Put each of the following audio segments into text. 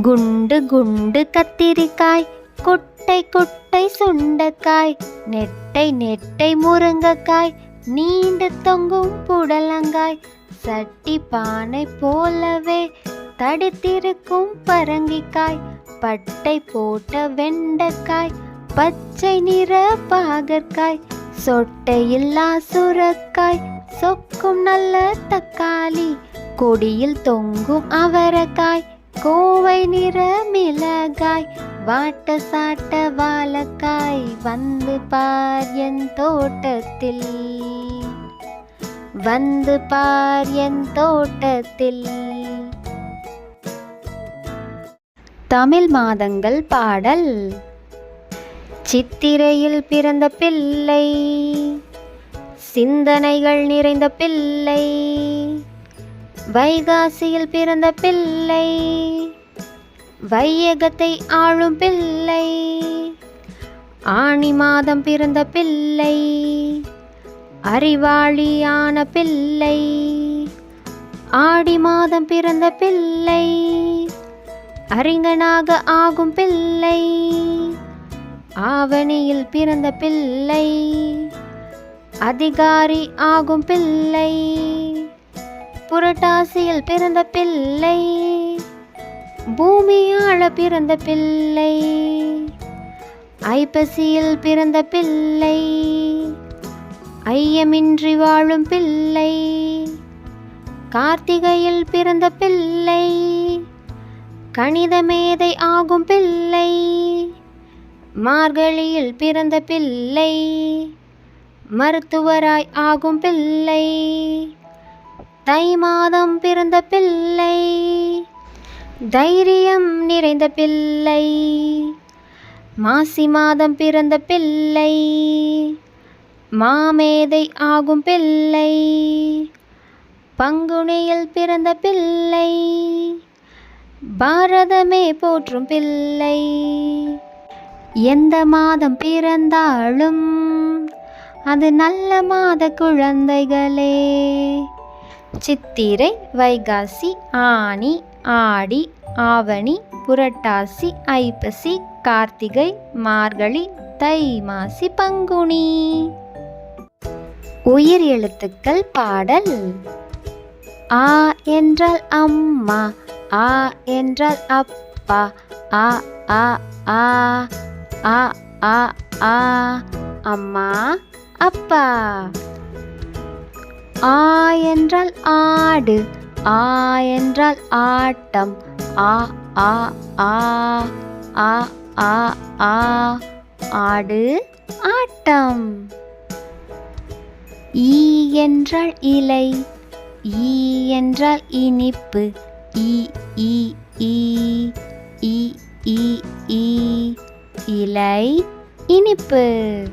குண்டு குண்டு கத்திரிக்காய் குட்டை குட்டை சுண்டக்காய் நெட்டை நெட்டை முருங்கக்காய் நீண்டு தொங்கும் புடலங்காய் சட்டி பானை போலவே தடித்திருக்கும் பரங்கிக்காய் பட்டை போட்ட வெண்டைக்காய் பச்சை நிற பாகற்காய் சொட்டையில்லா சுரக்காய் சொக்கும் நல்ல தக்காளி கொடியில் தொங்கும் அவரக்காய் கோவை நிற மிளகாய் வாட்ட சாட்ட வாழக்காய் வந்து பார் என் தோட்டத்தில். வந்து பார் என் தோட்டத்தில். தமிழ் மாதங்கள் பாடல். சித்திரையில் பிறந்த பிள்ளை சிந்தனைகள் நிறைந்த பிள்ளை. வைகாசியில் பிறந்த பிள்ளை. வையகத்தை ஆளும் பிள்ளை. ஆணி மாதம் பிறந்த பிள்ளை. அறிவாளியான பிள்ளை. ஆடி மாதம் பிறந்த பிள்ளை. அறிஞனாக ஆகும் பிள்ளை. ஆவணியில் பிறந்த பிள்ளை. அதிகாரி ஆகும் பிள்ளை. புரட்டாசியில் பிறந்த பிள்ளை. பூமியாள பிறந்த பிள்ளை. ஐப்பசியில் பிறந்த பிள்ளை. ஐயமின்றி வாழும் பிள்ளை. கார்த்திகையில் பிறந்த பிள்ளை. கணித மேதை ஆகும் பிள்ளை. மார்கழியில் பிறந்த பிள்ளை. மருத்துவராய் ஆகும் பிள்ளை. தை மாதம் பிறந்த பிள்ளை. தைரியம் நிறைந்த பிள்ளை. மாசி மாதம் பிறந்த பிள்ளை. மாமேதை ஆகும் பிள்ளை. பங்குனியில் பிறந்த பிள்ளை. பாரதமே போற்றும் பிள்ளை. எந்த மாதம் பிறந்தாலும் அது நல்ல மாத குழந்தைகளே. சித்திரை வைகாசி ஆனி ஆடி ஆவணி புரட்டாசி ஐப்பசி கார்த்திகை மார்கழி தை மாசி பங்குனி. உயிர் எழுத்துக்கள் பாடல். ஆ என்றால் அம்மா ஆ என்றால் அப்பா ஆ ஆ ஆ ஆ ஆ ஆ அம்மா அப்பா. ஆ என்றால் ஆடு ஆ என்றால் ஆட்டம் ஆ ஆ ஆ ஆ ஆ ஆ ஆடு ஆட்டம். ஈ என்றால் இலை ஈ என்றால் இனிப்பு ஈ ஈ ஈ ஈ ஈ ஈ இலை இனிப்பு.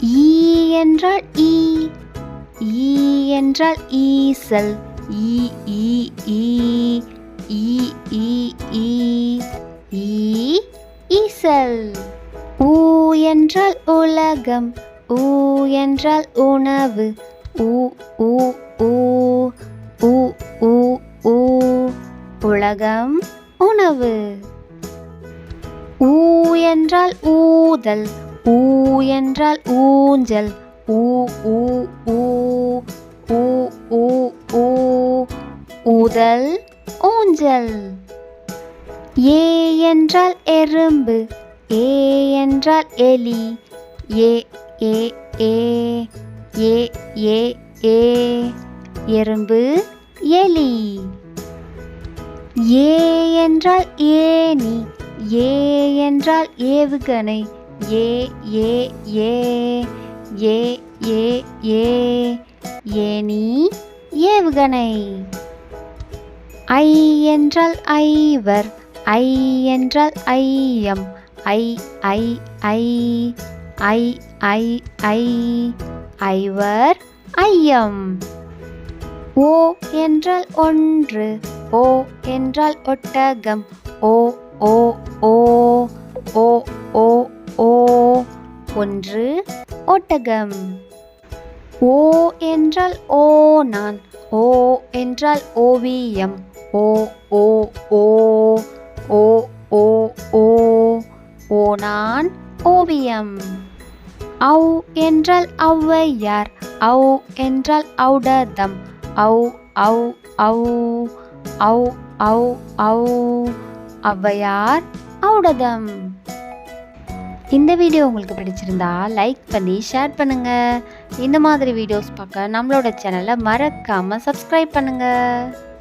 ஈ என்றால் ஈ ஈ என்றால் ஈசல். ஈ ஈ ஈ ஈ ஈ ஈ ஈ ஈசல். ஊ என்றால் உலகம். ஊ என்றால் உணவு. ஊ ஊ ஊ ஊ ஊ ஊ உலகம் உணவு. ஊ என்றால் ஊதல். ஊ என்றால் ஊஞ்சல். ஊ ஊ ஊ ஊ ஊ ஊ ஊதல் ஊஞ்சல். ஏ என்றால் எறும்பு ஏ என்றால் எலி ஏ ஏ ஏ ஏ ஏ ஏ எறும்பு எலி. ஏ என்றால் ஏனி ஏ என்றால் ஏவுகணை ஏ ஏ ஏ ஏ ஏ ஏ ஏனி ஏவுகணை. ஐ என்றால் ஐவர் ஐ என்றால் ஐயம் ஐ ஐ ஐ ஐ ஐ ஐ ஐவர் ஐயம். ஓ என்றால் ஒன்று ஓ என்றால் ஒட்டகம் ஓ ஓ ஓ ஓ ஓ ஓ ஒன்று ஒட்டகம். ஓ என்றால் ஓ நான் ஓ என்றால் ஓவியம் ஓ ஓ ஓ ஓ ஓ ஓ ஓ நான் ஓவியம். ஔ என்றால் ஔவையார் ஔ என்றால் ஔடதம் ஔ ஔ ஔ ஔ ஔ ஔ ஔவையார் ஔடதம். இந்த வீடியோ உங்களுக்கு பிடிச்சிருந்தா லைக் பண்ணி ஷேர் பண்ணுங்கள் இந்த மாதிரி வீடியோஸ் பார்க்க நம்மளோட சேனலை மறக்காமல் சப்ஸ்கிரைப் பண்ணுங்கள்